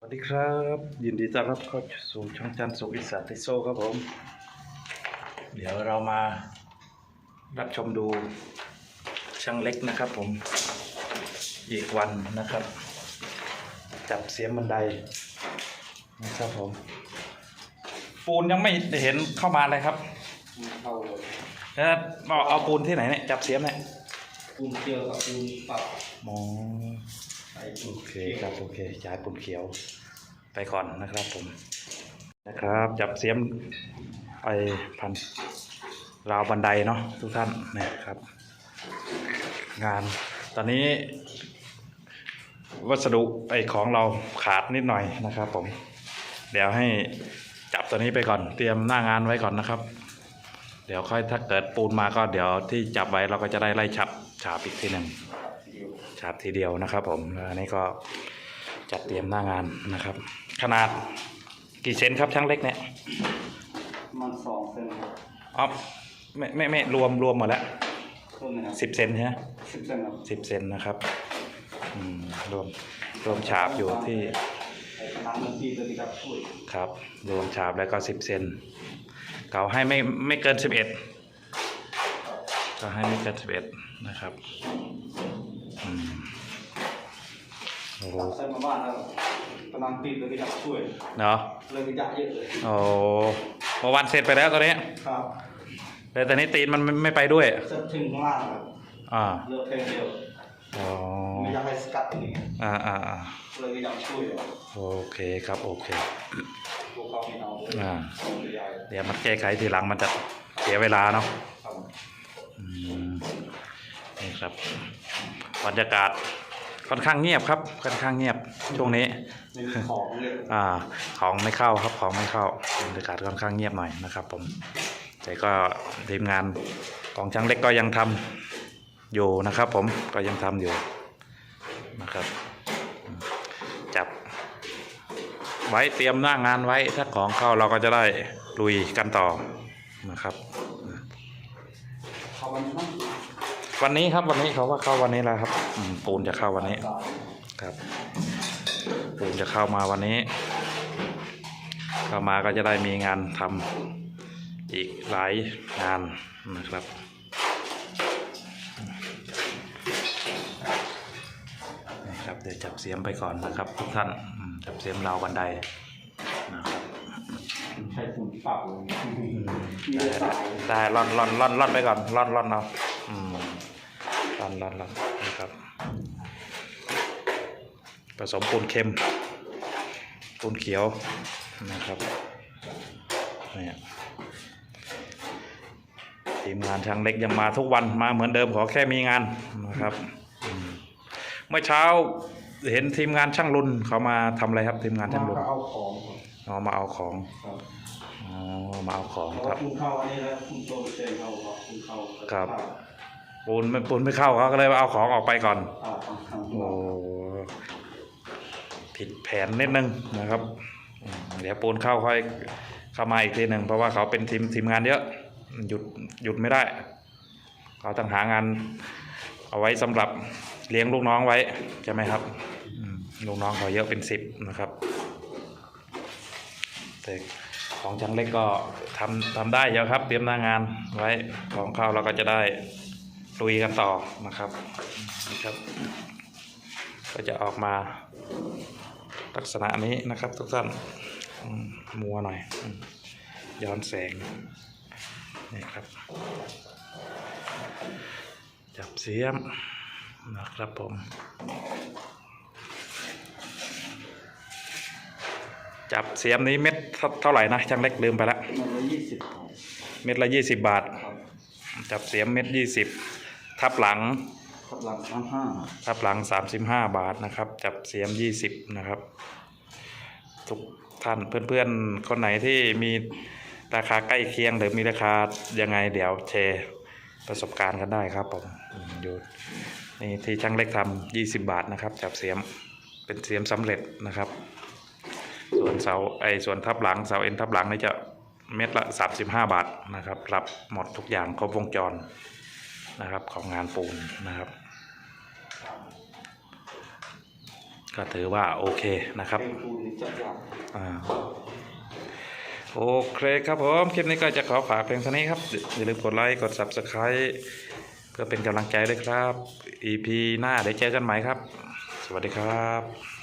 สวัสดีครับ ยินดีต้อนรับเข้าสู่ช่องจันทร์สุขอิสระติโซครับผม เดี๋ยวเรามารับชมดูช่างเล็กนะครับผม อีกวันนะครับ จับเสียมบันไดนะครับผม ปูนยังไม่เห็นเข้ามาเลยครับเข้าเลยแล้วเอาเอาปูนที่ไหนเนี่ยจับเสียมเนี่ยปูนเกลียวกับปูนปรับมองใส่ปูน โอเคครับโอเคจ่ายปูนเขียว ไปก่อนนะครับผมนะครับ จับเสียมไอพันราวบันไดเนาะทุกท่านนะครับ งานตอนนี้ วัสดุไอของเราขาดนิดหน่อยนะครับผม เดี๋ยวให้จับตัวนี้ไปก่อน เตรียมหน้างานไว้ก่อนนะครับ เดี๋ยวค่อยถ้าเกิดปูนมาก็เดี๋ยวที่จับไว้เราก็จะได้ไล่ฉับฉาบอีกทีหนึ่ง ฉาบทีเดียวนะครับ ผมแล้วอันนี้ก็จัดเตรียมหน้างานนะครับ ขนาดกี่เซนครับช่างเล็กเนี่ยมันสองเซนครับอ๋อไม่ไม่ไม่รวมรวมหมดแล้วต้นนะครับสิบเซนใช่ไหมสิบเซนครับสิบเซนนะครับอืมรวมรวมฉาบอยู่ที่ไอ้กระดานมันตีตัวนี้ครับช่วยครับ รวมฉาบแล้วก็สิบเซนเก่าให้ไม่ไม่เกินสิบเอ็ดก็ให้ไม่เกินสิบเอ็ดนะครับอืม โอ้โหใส่มาบ้านแล้วกระดานตีตัวนี้ครับช่วยเนาะเลยกระยะเยอะเลยโอ้เมื่อวันเสร็จไปแล้วตอนนี้ครับแต่ตอนนี้ตีนมันไม่ไม่ไปด้วยเส้นถึงข้างล่างครับอ่าเลือกเพลงเดียวอ๋อไม่อยากให้สกัดอย่างนี้อ่าอ่าอ่าเลยกระยะช่วยโอเคครับโอเคพวกเขาไม่เอาอ่าเอากระยะเดี๋ยวมันแก้ไขทีหลังมันจะเสียเวลาเนาะครับอืมนี่ครับ บรรยากาศค่อนข้างเงียบครับค่อนข้างเงียบช่วงนี้ของเลยอ่าของไม่เข้าครับของไม่เข้าบรรยากาศค่อนข้างเงียบหน่อยนะครับ ผมแต่ก็ทีมงานของช่างเล็กก็ยังทำอยู่นะครับ ผมก็ยังทำอยู่นะครับ จับ ไว้เตรียมหน้างานไว้ถ้าของเข้าเราก็จะได้ลุยกันต่อนะครับ วันนี้ครับวันนี้เขาว่าเข้าวันนี้แล้วครับอืมปูนจะเข้าวันนี้ครับ ปูนจะเข้ามาวันนี้ เข้ามาก็จะได้มีงานทำอีกหลายงานนะครับนี่ครับเดี๋ยวจับเสียมไปก่อนนะครับ ทุกท่านอืมจับเสียมราวบันไดนะครับใช้ปูนปรับเลยอืมมีได้แต่สายได้ร่อนร่อนร่อนร่อนไปก่อนร่อนร่อนเอาอืม ร่อนร่อนร่อนนะครับผสมปูนเค็มปูนเขียวนะครับเนี่ยทีมงานช่างเล็กยังมาทุกวันมาเหมือนเดิมขอแค่มีงานนะครับอืมเมื่อเช้าเห็นทีมงานช่างรุนเขามาทำอะไรครับ ทีมงานช่างรุนก็เอาของครับเอามาเอาของครับอ๋อมาเอาของเพราะคว่ารับคุณเข้าอันนี้แล้วคุณโตเซนเข้าครับคุณเข้าครับ ปูนไม่ปูนไม่เข้าเขาก็เลยเอาของออกไปก่อนอ่าต้องทำโอ้ผิดแผนนิดนึงนะครับอืมเดี๋ยวปูนเข้าค่อยเข้ามาอีกทีหนึ่งเพราะว่าเขาเป็นทีมทีมงานเยอะ หยุดหยุดไม่ได้ เขาต้องหางาน เอาไว้สำหรับเลี้ยงลูกน้องไว้ใช่ไหมครับอืมลูกน้องเขาเยอะเป็นสิบนะครับ แต่ของจังเล็กก็ทำทำได้เยอะครับ เตรียมหน้างานไว้ของเข้าเราก็จะได้ ลุยกันต่อนะครับนะครับ ก็จะออกมาลักษณะนี้นะครับ ทุกท่านอืมมัวหน่อยอืมย้อนแสงนี่ครับ จับเสียมนะครับผม จับเสียมนี้เม็ดเท่าเท่าไหร่นะช่างเล็กลืมไปละมันละยี่สิบเม็ดละยี่สิบบาทครับจับเสียมเม็ดยี่สิบ ทับหลังขับหลังสามห้าทับหลัง35บาทนะครับ จับเสียม20นะครับทุกท่านเพื่อนๆ คนไหนที่มีราคาใกล้เคียงหรือมีราคายังไงเดี๋ยวแชร์ประสบการณ์กันได้ครับผมอืมอยู่นี่ที่ช่างเล็กทำ20บาทนะครับ จับเสียมเป็นเสียมสำเร็จนะครับ ส่วนเสาไอส่วนทับหลังเสาเอ็นทับหลังนี่จะเม็ดละ 35 บาทนะครับ รับหมดทุกอย่างครบวงจร นะครับของงานปูนนะครับ ก็ถือว่าโอเคนะครับอ่าโอเคครับผม คลิปนี้ก็จะขอฝากเพียงเท่านี้ครับ อย่าลืมกดไลค์ กด Subscribe เพื่อเป็นกำลังใจด้วยครับ EP หน้าเดี๋ยวเจอกันใหม่ครับ สวัสดีครับ